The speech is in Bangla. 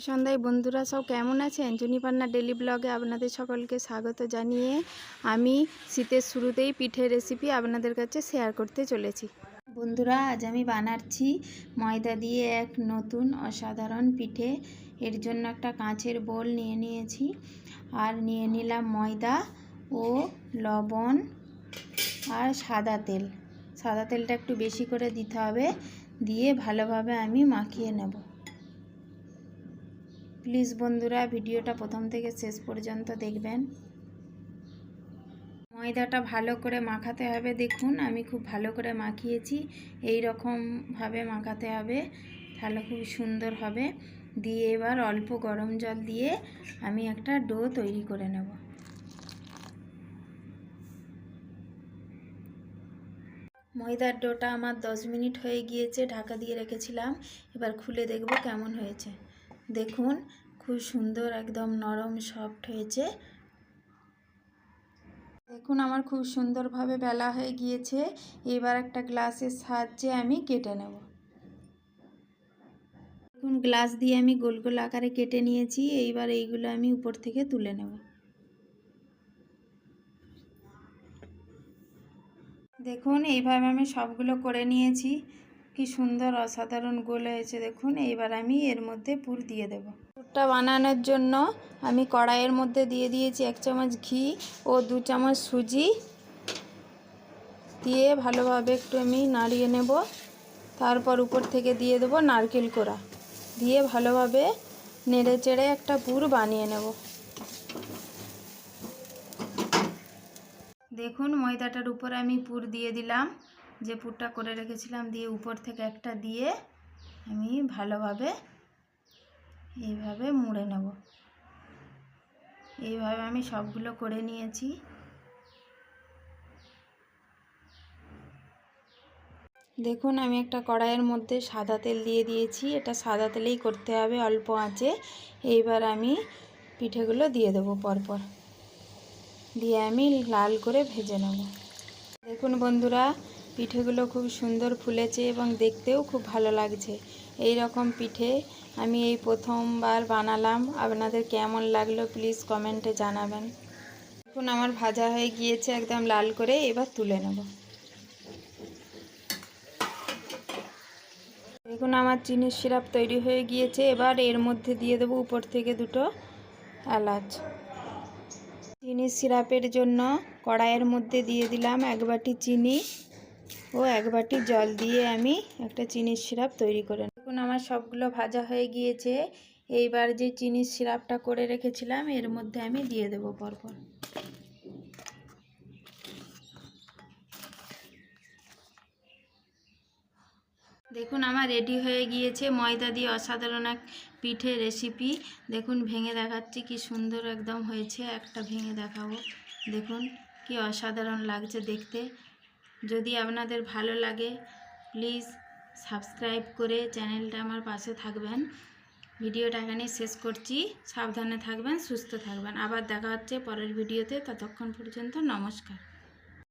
সন্ধ্যায়। বন্ধুরা, সব কেমন আছেন? জুনিপান্না ডেলি ব্লগে আপনাদের সকলকে স্বাগত জানিয়ে আমি শীতের শুরুতেই পিঠের রেসিপি আপনাদের কাছে শেয়ার করতে চলেছি। বন্ধুরা, আজ আমি বানাচ্ছি ময়দা দিয়ে এক নতুন অসাধারণ পিঠে। এর জন্য একটা কাঁচের বোল নিয়ে নিয়েছি। আর নিয়ে নিলাম ময়দা ও লবণ আর সাদা তেল। সাদা তেলটা একটু বেশি করে দিতে হবে। দিয়ে ভালোভাবে আমি মাখিয়ে নেব। প্লিজ বন্ধুরা ভিডিওটা প্রথম থেকে শেষ পর্যন্ত দেখবেন। ময়দাটা ভালো করে মাখাতে হবে। দেখুন, আমি খুব ভালো করে মাখিয়েছি। এই রকমভাবে মাখাতে হবে। তাহলে খুব সুন্দর হবে। দিয়ে এবার অল্প গরম জল দিয়ে আমি একটা ডো তৈরি করে নেব। ময়দার ডোটা আমার দশ মিনিট হয়ে গিয়েছে, ঢাকা দিয়ে রেখেছিলাম। এবার খুলে দেখব কেমন হয়েছে। দেখুন, খুব সুন্দর একদম নরম সফট হয়েছে। দেখুন, আমার খুব সুন্দরভাবে বেলা হয়ে গিয়েছে। এবার একটা গ্লাসের সাহায্যে আমি কেটে নেব। দেখুন, গ্লাস দিয়ে আমি গোল গোল আকারে কেটে নিয়েছি। এইবার এইগুলো আমি উপর থেকে তুলে নেব। দেখুন, এইভাবে আমি সবগুলো করে নিয়েছি। কি সুন্দর অসাধারণ গোল হয়েছে দেখুন। এইবার আমি এর মধ্যে পুর দিয়ে দেব। পুরটা বানানোর জন্য আমি কড়াইয়ের মধ্যে দিয়ে দিয়েছি এক চামচ ঘি ও দু চামচ সুজি। দিয়ে ভালোভাবে একটু আমি নাড়িয়ে নেব। তারপর উপর থেকে দিয়ে দেবো নারকেল কোড়া। দিয়ে ভালোভাবে নেড়ে চেড়ে একটা পুর বানিয়ে নেব। দেখুন ময়দাটার উপরে আমি পুর দিয়ে দিলাম। যে পুরটা করে রেখেছিলাম দিয়ে উপর থেকে একটা দিয়ে আমি ভালোভাবে এইভাবে মুড়ে নেব। এইভাবে আমি সবগুলো করে নিয়েছি। দেখুন, আমি একটা কড়াইয়ের মধ্যে সাদা তেল দিয়ে দিয়েছি। এটা সাদা তেলেই করতে হবে অল্প আঁচে। এইবার আমি পিঠেগুলো দিয়ে দেবো পরপর। দিয়ে আমি লাল করে ভেজে নেব। দেখুন বন্ধুরা পিঠেগুলো খুব সুন্দর ফুলেছে এবং দেখতেও খুব ভালো লাগছে। এই রকম পিঠে আমি এই প্রথমবার বানালাম। আপনাদের কেমন লাগল প্লিজ কমেন্টে জানাবেন। এখন আমার ভাজা হয়ে গিয়েছে একদম লাল করে, এবার তুলে নেব। দেখুন, আমার চিনির সিরাপ তৈরি হয়ে গিয়েছে। এবার এর মধ্যে দিয়ে দেবো উপর থেকে দুটো এলাচ। চিনির সিরাপের জন্য কড়াইয়ের মধ্যে দিয়ে দিলাম এক বাটি চিনি। ও এক বাটি জল দিয়ে আমি একটা চিনির সিরাপ তৈরি করে দেখুন, আমার সবগুলো ভাজা হয়ে গিয়েছে। এইবার যে চিনির সিরাপটা করে রেখেছিলাম, এর মধ্যে আমি দিয়ে দেবো পরপর। দেখুন, আমার রেডি হয়ে গিয়েছে ময়দা দিয়ে অসাধারণ এক পিঠে রেসিপি। দেখুন, ভেঙে দেখাচ্ছি কি সুন্দর একদম হয়েছে। একটা ভেঙে দেখাবো। দেখুন, কি অসাধারণ লাগছে দেখতে। যদি আপনাদের ভালো লাগে প্লিজ সাবস্ক্রাইব করে চ্যানেলটা আমার পাশে থাকবেন। ভিডিওটা এখানে শেষ করছি। সাবধানে থাকবেন, সুস্থ থাকবেন। আবার দেখা হচ্ছে পরের ভিডিওতে। ততক্ষণ পর্যন্ত নমস্কার।